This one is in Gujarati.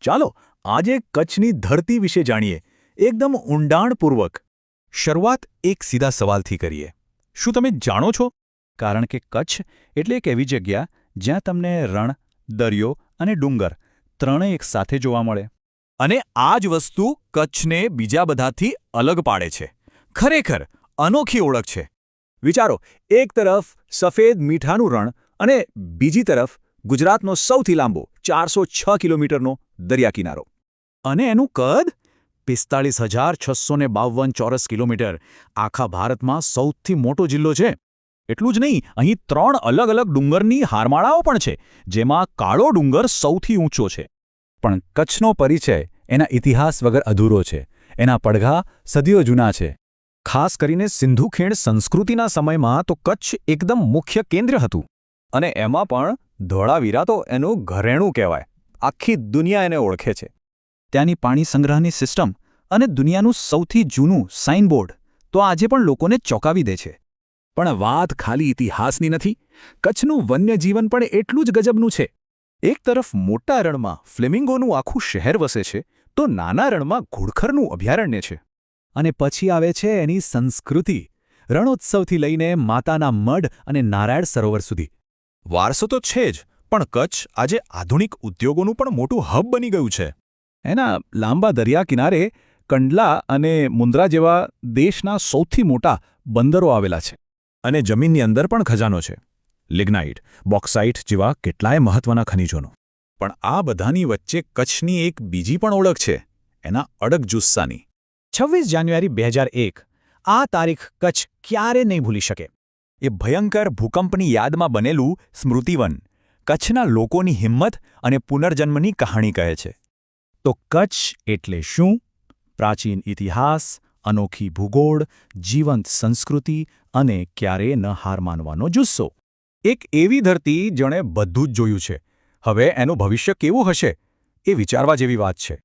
ચાલો, આજે કચ્છની ધરતી વિશે જાણીએ. એકદમ ઊંડાણપૂર્વક. શરૂઆત એક સીધા સવાલથી કરીએ. શું તમે જાણો છો? કારણ કે કચ્છ એટલે એક એવી જગ્યા જ્યાં તમને રણ, દરિયો અને ડુંગર ત્રણેય એક સાથે જોવા મળે. અને આ જ વસ્તુ કચ્છને બીજા બધાથી અલગ પાડે છે. ખરેખર અનોખી ઓળખ છે. વિચારો, એક તરફ સફેદ મીઠાનું રણ અને બીજી તરફ ગુજરાતનો સૌથી લાંબો ચારસો છ કિલોમીટરનો દરિયા કિનારો અને એનું કદ? પિસ્તાળીસ હજાર છસો ને બાવન ચોરસ કિલોમીટર. આખા ભારતમાં સૌથી મોટો જિલ્લો છે. એટલું જ નહીં, અહીં ત્રણ અલગ અલગ ડુંગરની હારમાળાઓ પણ છે, જેમાં કાળો ડુંગર સૌથી ઊંચો છે. પણ કચ્છનો પરિચય એના ઇતિહાસ વગર અધૂરો છે. એના પડઘા સદીઓ જૂના છે. ખાસ કરીને સિંધુ ખીણ સંસ્કૃતિના સમયમાં તો કચ્છ એકદમ મુખ્ય કેન્દ્ર હતું. અને એમાં પણ ધોળાવીરા તો એનું ઘરેણું કહેવાય. આખી દુનિયા એને ઓળખે છે. ત્યાંની પાણી સંગ્રહની સિસ્ટમ અને દુનિયાનું સૌથી જૂનું સાઇનબોર્ડ તો આજે પણ લોકોને ચોંકાવી દે છે. પણ વાત ખાલી ઇતિહાસની નથી. કચ્છનું વન્યજીવન પણ એટલું જ ગજબનું છે. એક તરફ મોટા રણમાં ફ્લેમિંગોનું આખું શહેર વસે છે તો નાના રણમાં ઘુડખરનું અભયારણ્ય છે. અને પછી આવે છે એની સંસ્કૃતિ રણોત્સવથી લઈને માતાના મઢ અને નારાયણ સરોવર સુધી. વારસો તો છે જ પણ કચ્છ આજે આધુનિક ઉદ્યોગોનું પણ મોટું હબ બની ગયું છે. એના લાંબા દરિયા કિનારે કંડલા અને મુન્દ્રા જેવા દેશના સૌથી મોટા બંદરો આવેલા છે અને જમીનની અંદર પણ ખજાનો છે. લિગ્નાઇટ, બોક્સાઇટ જેવા કેટલાય મહત્વના ખનિજોનો. પણ આ બધાની વચ્ચે કચ્છની એક બીજી પણ ઓળખ છે, એના અડગ જુસ્સાની. છવ્વીસ જાન્યુઆરી બે આ તારીખ કચ્છ ક્યારે નહીં ભૂલી શકે? એ ભયંકર ભૂકંપની યાદમાં બનેલું સ્મૃતિવન કચ્છના લોકોની હિંમત અને પુનર્જન્મની કહાણી કહે છે. તો કચ્છ એટલે શું? પ્રાચીન ઇતિહાસ, અનોખી ભૂગોળ, જીવંત સંસ્કૃતિ અને ક્યારેય ન હાર માનવાનો જુસ્સો. એક એવી ધરતી જેણે બધું જ જોયું છે. હવે એનું ભવિષ્ય કેવું હશે એ વિચારવા જેવી વાત છે.